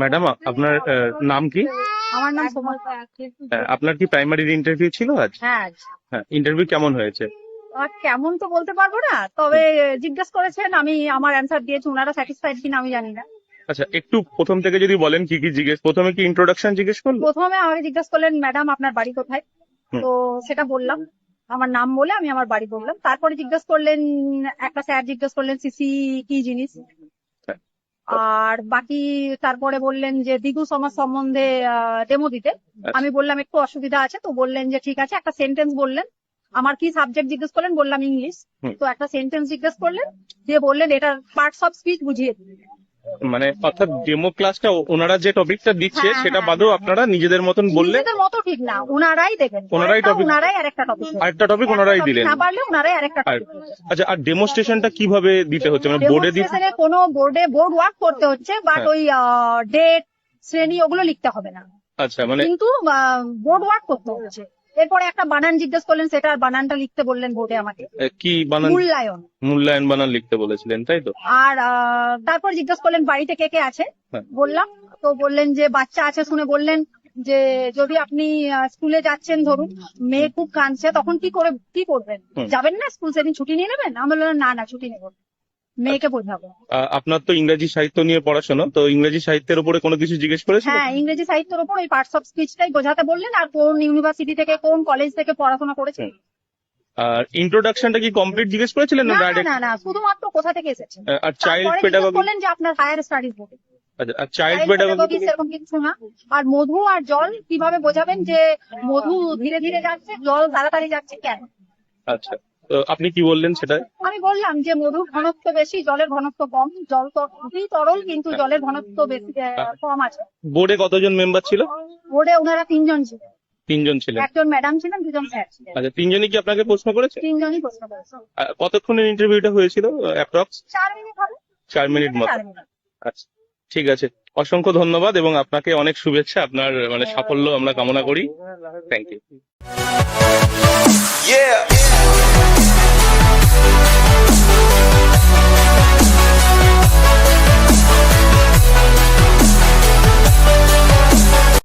Madam আপনার নাম কি? আমার নাম আপনার কি প্রাইমারির ইন্টারভিউ ছিল আজ? হ্যাঁ হ্যাঁ ইন্টারভিউ কেমন হয়েছে? কেমন তো বলতে পারব না তবে জিজ্ঞেস করেছেন আমি আমার অ্যান্সার দিয়েছি ওনারা স্যাটিসফাইড কিনা আমি জানি না। আচ্ছা একটু প্রথম থেকে যদি বলেন কি কি জিজ্ঞেস প্রথমে কি ইন্ট্রোডাকশন জিজ্ঞেস করল? প্রথমে আমাকে জিজ্ঞেস করলেন ম্যাডাম আপনার বাড়ি কোথায়? তো সেটা বললাম আমার নাম বলে আমি আমার বাড়ি বললাম। তারপরে জিজ্ঞেস করলেন একটা স্যার জিজ্ঞেস করলেন সিসি কি জিনিস? হ্যাঁ। আর বাকি তারপরে বললেন যে দিগু সমাজ সম্বন্ধে ডেমো দিতে। আমি বললাম একটু অসুবিধা আছে। তো বললেন যে ঠিক আছে। একটা সেন্টেন্স বললেন আমার কি সাবজেক্ট জিজ্ঞেস করলেন? বললাম ইংলিশ তো একটা সেন্টেন্স জিজ্ঞেস করলেন দিয়ে বললেন এটার পার্টস অফ স্পিচ বুঝিয়ে। মানে অর্থাৎ ডেমো ক্লাসটা ওনারা যে টপিকটা দিচ্ছে হ্যাঁ, সেটা হ্যাঁ, বাদেও হ্যাঁ। আপনারা নিজেদের মতন বললে নিজেদের মতো ঠিক না ওনারাই দেবেন। ওনারাই topic- ওনারাই আরেকটা টপিক আরেকটা টপিক ওনারাই দিলেন। না পারলে ওনারাই আরেকটা আর আচ্ছা আর ডেমোস্ট্রেশনটা কীভাবে দিতে হচ্ছে? মানে বোর্ডে দিতে কোনো বোর্ডে বোর্ড ওয়ার্ক করতে হচ্ছে বাট। ওই ডেট শ্রেণি ওগুলো লিখতে হবে না। আচ্ছা মানে কিন্তু বোর্ড ওয়ার্ক করতে হচ্ছে। এরপরে একটা বানান জিজ্ঞেস করলেন সেটার বানানটা লিখতে বললেন বোর্ডে আমাকে। কি বানান? মূল্যায়ন। মূল্যায়ন বানান লিখতে বলেছিলেন তাই তো? আর তারপর জিজ্ঞেস করলেন বাড়িতে কে কে আছে? হ্যাঁ। বললাম। তো বললেন যে বাচ্চা আছে শুনে বললেন যে যদি আপনি স্কুলে যাচ্ছেন ধরুন মেয়ে খুব কাঁদছে তখন কি করে কি করবেন? যাবেন না স্কুল সেদিন ছুটি নিয়ে নেবেন? আমি বললাম না না ছুটি নেব। মেয়েকে বোঝাবো। আপনার তো ইংরেজি সাহিত্য নিয়ে পড়াশোনা তো ইংরেজি সাহিত্যের উপরে কোনো কিছু জিজ্ঞেস করেছিল হ্যাঁ ইংরেজি সাহিত্যের উপর ওই পার্টস অফ স্পিচটাই বোঝাতে বললেন আর কোন ইউনিভার্সিটি থেকে কোন কলেজ থেকে পড়াশোনা করেছে। আর ইন্ট্রোডাকশনটা কি কমপ্লিট জিজ্ঞেস করেছিলেন না না না, ডাইরেক্ট না না শুধুমাত্র কোথা থেকে এসেছে আর চাইল্ড পেডাগজি করলেন যে আপনার হায়ার স্টাডিজ আচ্ছা আর চাইল্ড পেডাগজি সেরকম কিছু না। আর মধু আর জল কীভাবে বোঝাবেন যে মধু ধীরে ধীরে যাচ্ছে জল তাড়াতাড়ি যাচ্ছে কেন? আচ্ছা। আপনি কি বললেন সেটা? আমি বললাম যে মধুর ঘনত্ব বেশি জলের ঘনত্ব কম। জল তো খুবই তরল কিন্তু জলের ঘনত্ব বেশি কম আছে। বোর্ডে কতজন মেম্বার ছিল? বোর্ডে ওনারা তিনজন ছিলেন তিনজন ছিলেন। একজন ম্যাডাম ছিলেন দুজন স্যার ছিলেন। আচ্ছা তিনজনই কি আপনাকে প্রশ্ন করেছে? তিনজনই প্রশ্ন করেছে। কতক্ষণের ইন্টারভিউটা হয়েছিল অ্যাপ্রক্স চার মিনিট হবে। চার মিনিট মতো। আচ্ছা ঠিক আছে। অসংখ্য ধন্যবাদ এবং আপনাকে অনেক শুভেচ্ছা। আপনার মানে সাফল্য আমরা কামনা করি। Thank you